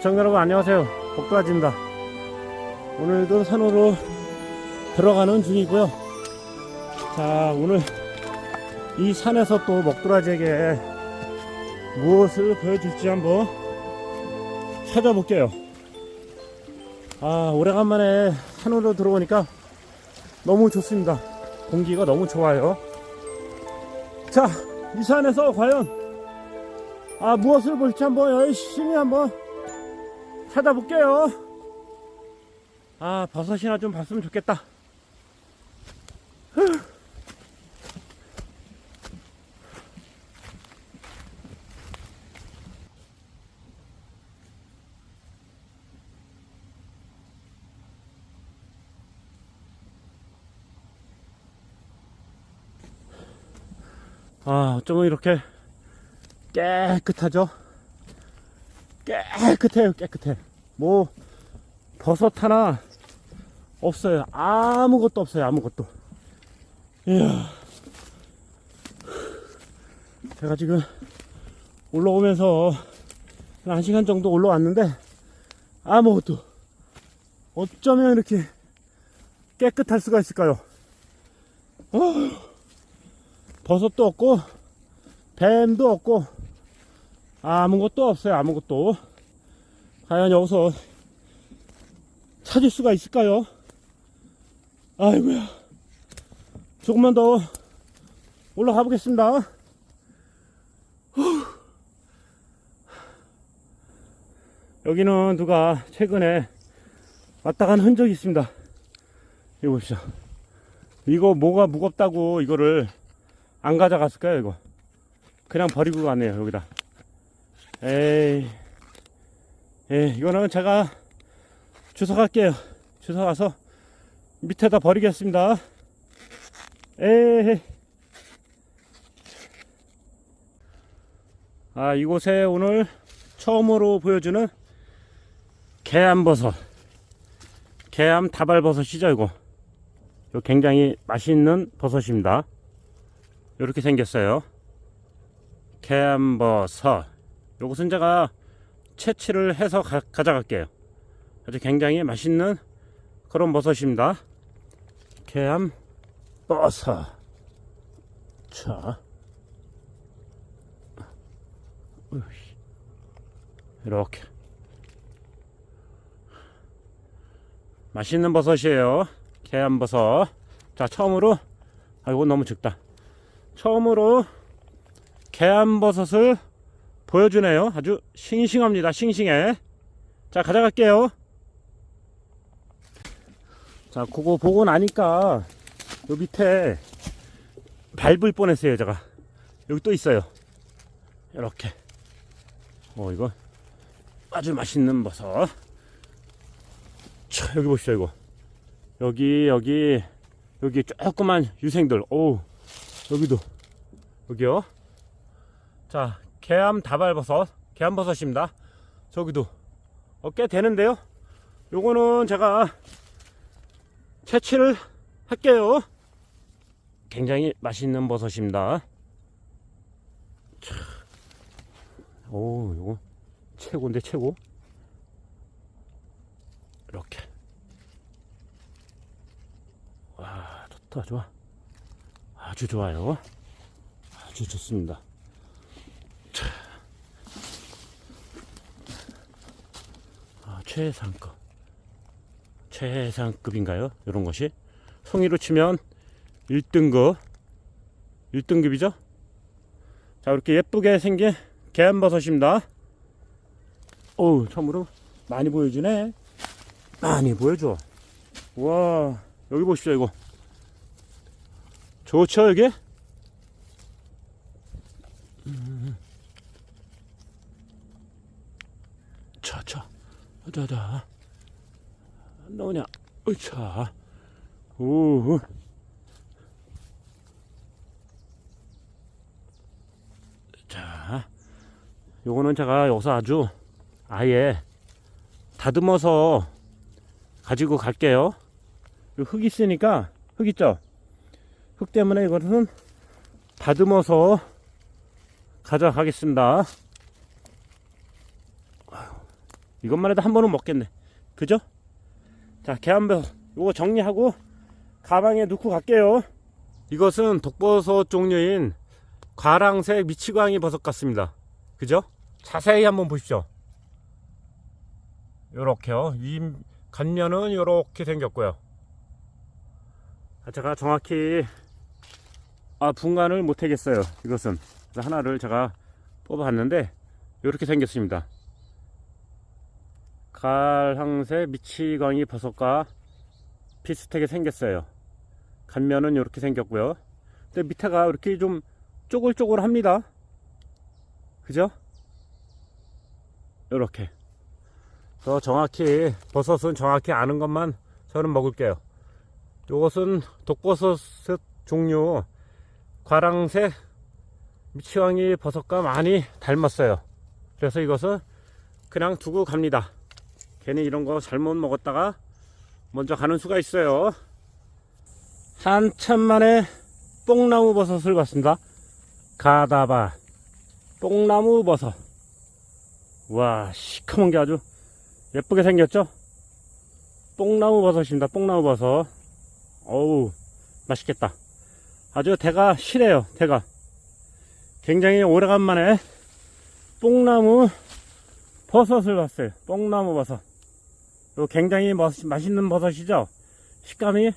시청자 여러분 안녕하세요. 복도아지입니다. 오늘도 산으로 들어가는 중이고요. 자 오늘 이 산에서 또 먹도라지에게 무엇을 보여줄지 한번 찾아볼게요. 아 오래간만에 산으로 들어오니까 너무 좋습니다. 공기가 너무 좋아요. 자 이 산에서 과연 아 무엇을 볼지 한번 열심히 한번 찾아볼게요. 아, 버섯이나 좀 봤으면 좋겠다. 아, 어쩌면 이렇게 깨끗하죠? 깨끗해요, 깨끗해. 뭐, 버섯 하나 없어요. 아무것도 없어요, 아무것도. 이야. 제가 지금 올라오면서 한 1시간 정도 올라왔는데, 아무것도. 어쩌면 이렇게 깨끗할 수가 있을까요? 어휴, 버섯도 없고, 뱀도 없고, 아무것도 없어요, 아무것도. 과연 여기서 찾을 수가 있을까요? 아이고야. 조금만 더 올라가 보겠습니다. 후. 여기는 누가 최근에 왔다 간 흔적이 있습니다. 이거 보십시오. 이거 뭐가 무겁다고 이거를 안 가져갔을까요, 이거? 그냥 버리고 가네요, 여기다. 에이. 예, 이거는 제가 주워 갈게요. 주워 가서 밑에다 버리겠습니다. 에이. 아, 이곳에 오늘 처음으로 보여주는 개암버섯. 개암 다발버섯이죠, 이거. 이거 굉장히 맛있는 버섯입니다. 이렇게 생겼어요. 개암버섯. 요것은 제가 채취를 해서 가, 가져갈게요. 아주 굉장히 맛있는 그런 버섯입니다. 개암 버섯. 자. 이렇게. 맛있는 버섯이에요. 개암 버섯. 자, 처음으로, 아, 이건 너무 적다. 처음으로 개암 버섯을 보여주네요. 아주 싱싱합니다. 싱싱해. 자, 가져갈게요. 자, 그거 보고 나니까 요 밑에 밟을 뻔했어요, 제가. 여기 또 있어요. 이렇게. 어, 이거 아주 맛있는 버섯. 자, 여기 보시죠, 이거. 여기, 여기, 여기 조그만 유생들. 오, 여기도. 여기요. 자, 개암 다발버섯, 개암버섯입니다. 저기도 어, 꽤 되는데요. 요거는 제가 채취를 할게요. 굉장히 맛있는 버섯입니다. 차. 오, 요거 최고인데 최고. 이렇게. 와, 좋다, 좋아. 아주 좋아요. 아주 좋습니다. 최상급. 최상급인가요? 이런 것이. 송이로 치면 1등급. 1등급이죠? 자, 이렇게 예쁘게 생긴 개암버섯입니다. 어우, 참으로 많이 보여주네. 많이 보여줘. 와, 여기 보십시오, 이거. 좋죠, 여기? 차, 차. 자자. 안 나오냐? 으차. 오. 자. 요거는 제가 여기서 아주 아예 다듬어서 가지고 갈게요. 요흙 있으니까, 흙 있죠? 흙 때문에 이것은 다듬어서 가져가겠습니다. 이것만 해도 한 번은 먹겠네. 그죠? 자, 개한버섯 요거 정리하고 가방에 넣고 갈게요. 이것은 독버섯 종류인 과랑색 미치광이 버섯 같습니다. 그죠? 자세히 한번 보십시오. 요렇게요. 위 겉면은 요렇게 생겼고요. 아, 제가 정확히 아 분간을 못 하겠어요. 이것은 하나를 제가 뽑아봤는데 요렇게 생겼습니다. 갈황색 미치광이 버섯과 비슷하게 생겼어요. 겉면은 이렇게 생겼고요. 근데 밑에가 이렇게 좀 쪼글쪼글합니다. 그죠? 이렇게. 더 정확히 버섯은 정확히 아는 것만 저는 먹을게요. 이것은 독버섯 종류 과랑색 미치광이 버섯과 많이 닮았어요. 그래서 이것을 그냥 두고 갑니다. 괜히 이런 거 잘못 먹었다가 먼저 가는 수가 있어요. 한참 만에 뽕나무 버섯을 봤습니다. 가다바 뽕나무 버섯. 와 시커먼 게 아주 예쁘게 생겼죠? 뽕나무 버섯입니다. 뽕나무 버섯. 어우 맛있겠다. 아주 대가 실해요. 대가. 굉장히 오래간만에 뽕나무 버섯을 봤어요. 뽕나무 버섯. 요 굉장히 멋, 맛있는 버섯이죠. 식감이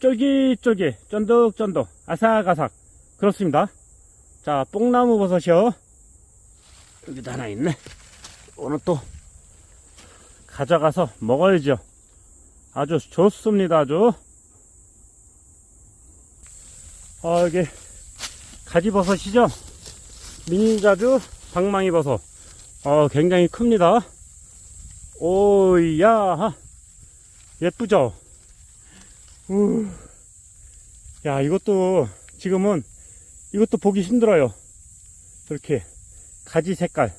쫄깃쫄깃, 쫀득쫀득, 아삭아삭. 그렇습니다. 자, 뽕나무 버섯이요. 여기도 하나 있네. 오늘 또 가져가서 먹어야죠. 아주 좋습니다. 아주. 어, 여기 가지버섯이죠. 민자주 방망이버섯. 어, 굉장히 큽니다. 오야. 예쁘죠? 우. 야 이것도 지금은 이것도 보기 힘들어요. 이렇게 가지 색깔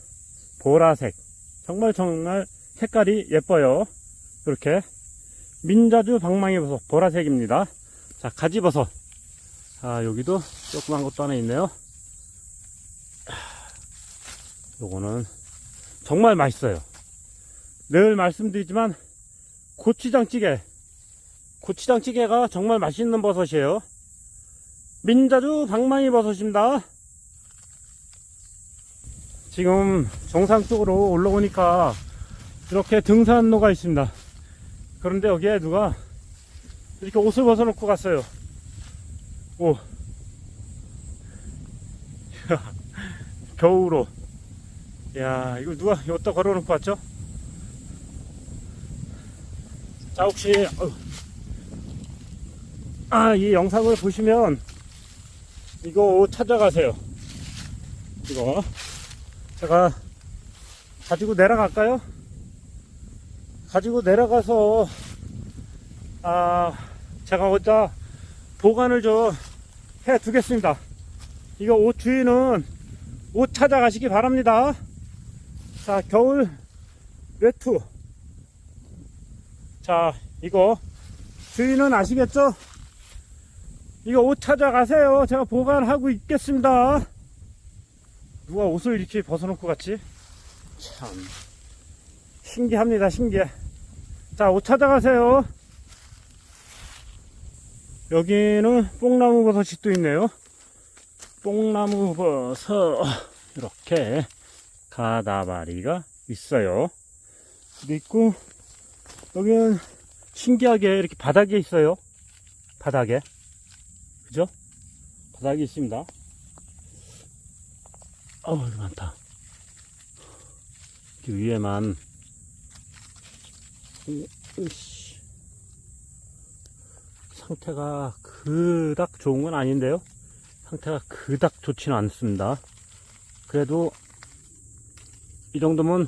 보라색. 정말 정말 색깔이 예뻐요. 이렇게 민자주 방망이버섯 보라색입니다. 자 가지버섯. 아 여기도 조그만 것도 하나 있네요. 요거는 정말 맛있어요 늘 말씀드리지만 고추장찌개 고추장찌개가 정말 맛있는 버섯이에요. 민자주 방망이 버섯입니다. 지금 정상 쪽으로 올라오니까 이렇게 등산로가 있습니다. 그런데 여기에 누가 이렇게 옷을 벗어놓고 갔어요. 오. 겨우로 야 이거 누가 여기다 걸어놓고 왔죠 자 혹시 아 이 영상을 보시면 이거 옷 찾아가세요. 이거. 제가 가지고 내려갈까요? 가지고 내려가서 아 제가 어디다 보관을 좀 해 두겠습니다. 이거 옷 주인은 옷 찾아가시기 바랍니다. 자 겨울 외투 자, 이거 주인은 아시겠죠? 이거 옷 찾아가세요. 제가 보관하고 있겠습니다. 누가 옷을 이렇게 벗어놓고 갔지? 참 신기합니다. 신기해. 자, 옷 찾아가세요. 여기는 뽕나무 버섯이 또 있네요. 뽕나무 버섯 이렇게 가다바리가 있어요. 있고 여기는 신기하게 이렇게 바닥에 있어요. 바닥에. 그죠? 바닥에 있습니다. 어우, 여기 많다. 이렇게 위에만. 으이씨. 상태가 그닥 좋은 건 아닌데요. 상태가 그닥 좋지는 않습니다. 그래도 이 정도면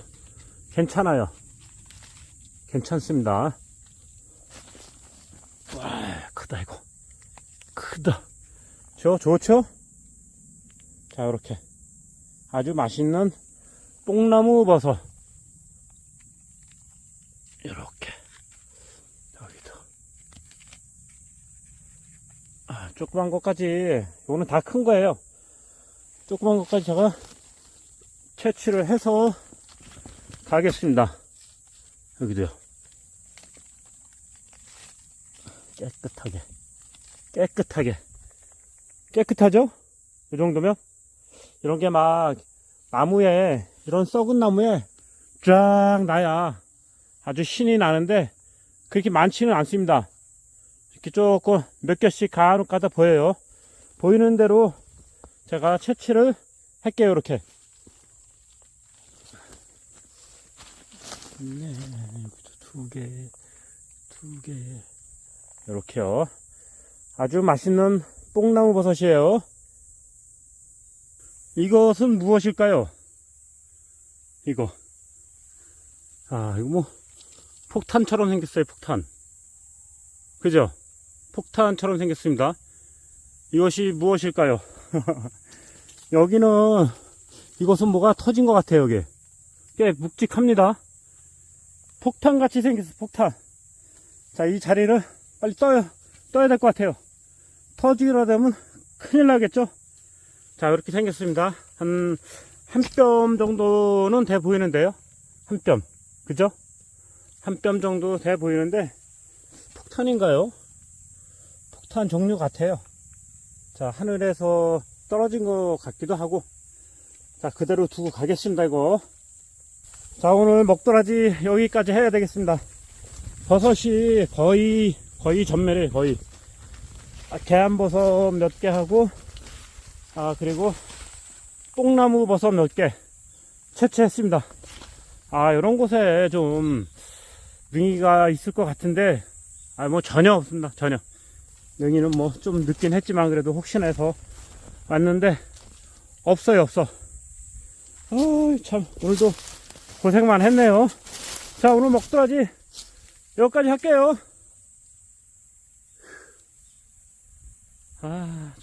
괜찮아요. 괜찮습니다. 와, 크다, 이거. 크다. 저, 좋죠? 자, 이렇게. 아주 맛있는 뽕나무 버섯. 이렇게. 여기도. 아, 조그만 것까지, 요거는 다 큰 거예요. 조그만 것까지 제가 채취를 해서 가겠습니다. 여기도요. 깨끗하게. 깨끗하게. 깨끗하죠? 이 정도면? 이런 게 막, 나무에, 이런 썩은 나무에 쫙 나야 아주 신이 나는데, 그렇게 많지는 않습니다. 이렇게 조금 몇 개씩 간혹 가다 보여요. 보이는 대로 제가 채취를 할게요, 이렇게. 네, 여기도 두 개, 두 개. 이렇게요. 아주 맛있는 뽕나무 버섯이에요. 이것은 무엇일까요? 이거. 아, 이거 뭐, 폭탄처럼 생겼어요, 폭탄. 그죠? 폭탄처럼 생겼습니다. 이것이 무엇일까요? 여기는, 이것은 뭐가 터진 것 같아요, 여기. 꽤 묵직합니다. 폭탄같이 생겼어, 폭탄. 자, 이 자리를 빨리 떠요, 떠야 될 것 같아요. 터지기로 되면 큰일 나겠죠? 자, 이렇게 생겼습니다. 한, 한 뼘 정도는 돼 보이는데요. 한 뼘. 그죠? 한 뼘 정도 돼 보이는데, 폭탄인가요? 폭탄 종류 같아요. 자, 하늘에서 떨어진 것 같기도 하고, 자, 그대로 두고 가겠습니다, 이거. 자, 오늘 먹도라지 여기까지 해야 되겠습니다. 버섯이 거의, 거의 전멸해, 거의. 아, 계안버섯 몇 개 하고, 아, 그리고 뽕나무 버섯 몇 개 채취했습니다. 아, 이런 곳에 좀 능이가 있을 것 같은데, 아, 뭐 전혀 없습니다. 전혀. 능이는 뭐 좀 늦긴 했지만 그래도 혹시나 해서 왔는데, 없어요, 없어. 아, 참, 오늘도 고생만 했네요. 자, 오늘 먹도라지 여기까지 할게요. 아,